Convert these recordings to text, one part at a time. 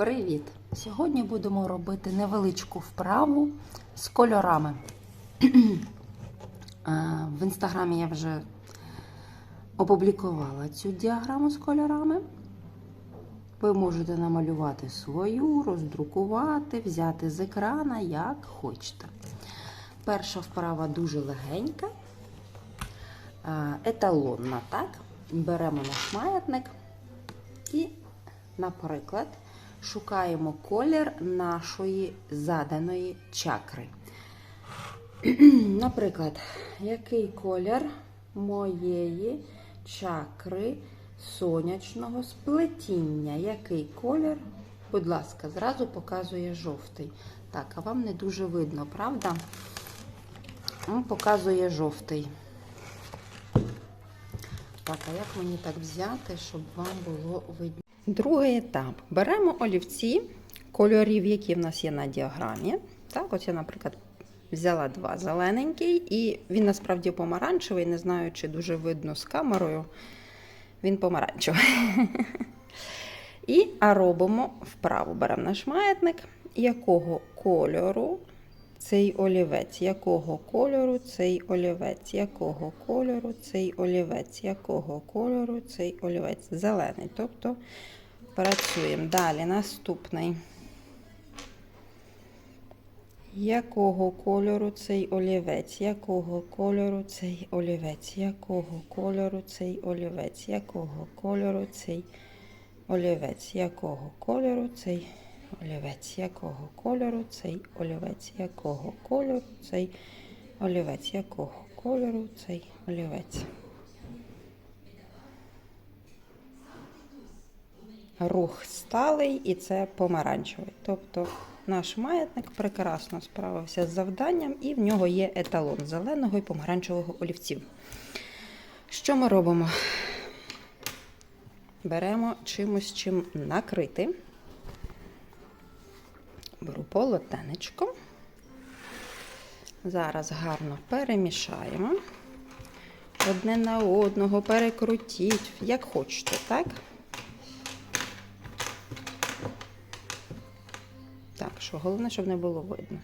Привіт! Сьогодні будемо робити невеличку вправу з кольорами. В інстаграмі я вже опублікувала цю діаграму з кольорами. Ви можете намалювати свою, роздрукувати, взяти з екрана, як хочете. Перша вправа дуже легенька, еталонна, так? Беремо наш маятник і, наприклад, шукаємо колір нашої заданої чакри. Наприклад, який колір моєї чакри сонячного сплетіння? Який колір? Будь ласка, зразу показує жовтий. Так, а вам не дуже видно, правда? Ну, Показує жовтий. Так, а як мені так взяти, щоб вам було видно? Другий етап. Беремо олівці кольорів, які в нас є на діаграмі. Так, ось я, наприклад, взяла два зелененький, і він насправді помаранчевий, не знаю, чи дуже видно з камерою. Він помаранчевий. І робимо вправо. Беремо наш маятник, якого кольору цей олівець, якого кольору цей олівець, якого кольору цей олівець, якого кольору цей олівець. Зелений. Тобто працюємо. Далі наступний. Якого кольору цей олівець? Якого кольору цей олівець? Якого кольору цей олівець? Якого кольору цей олівець? Якого кольору цей олівець? Якого кольору цей олівець? Якого кольору цей олівець? Якого кольору цей олівець? Рух сталий і це помаранчевий. Тобто наш маятник прекрасно справився з завданням, і в нього є еталон зеленого і помаранчевого олівців. Що ми робимо? Беремо чимось чим накрити. Беру полотенечко. Зараз гарно перемішаємо. Одне на одного перекрутіть, як хочете, так? Так, що головне, щоб не було видно.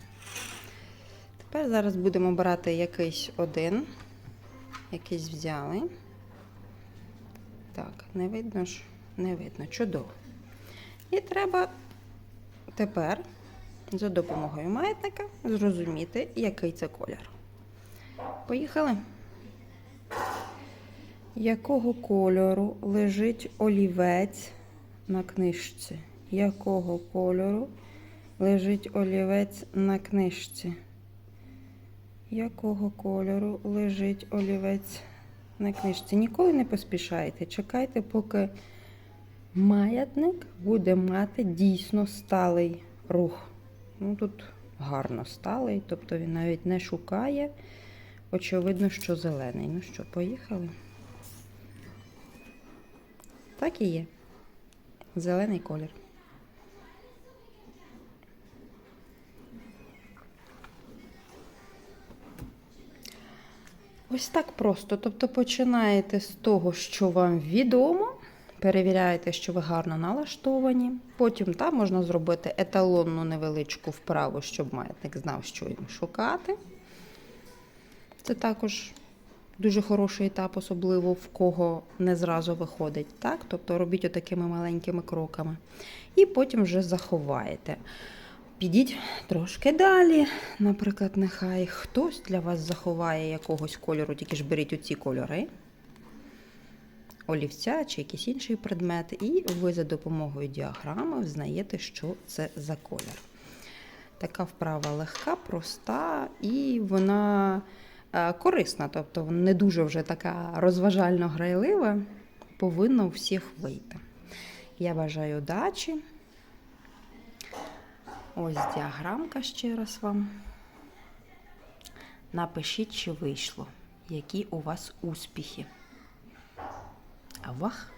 Тепер зараз будемо брати якийсь один. Якийсь взяли. Так, не видно ж, не видно. Чудово. І треба тепер за допомогою маятника зрозуміти, який це колір. Поїхали. Якого кольору лежить олівець на книжці? Якого кольору лежить олівець на книжці? Якого кольору лежить олівець на книжці? Ніколи не поспішайте. Чекайте, поки маятник буде мати дійсно сталий рух. Ну, Тут гарно сталий, тобто він навіть не шукає. Очевидно, що зелений. Ну що, поїхали? Так і є. Зелений колір. Ось так просто. Тобто починаєте з того, що вам відомо, перевіряєте, що ви гарно налаштовані. Потім там можна зробити еталонну невеличку вправу, щоб маятник знав, що їм шукати. Це також дуже хороший етап, особливо в кого не зразу виходить. Так? Тобто робіть отакими маленькими кроками. І потім вже заховаєте. Підіть трошки далі. Наприклад, нехай хтось для вас заховає якогось кольору, тільки ж беріть оці кольори, олівця чи якийсь інший предмет, і ви за допомогою діаграми взнаєте, що це за колір. Така вправа легка, проста і вона е, корисна, тобто не дуже вже така розважально грайлива, повинна у всіх вийти. Я бажаю удачі. Ось діаграмка ще раз вам. Напишіть, чи вийшло, які у вас успіхи. Au revoir.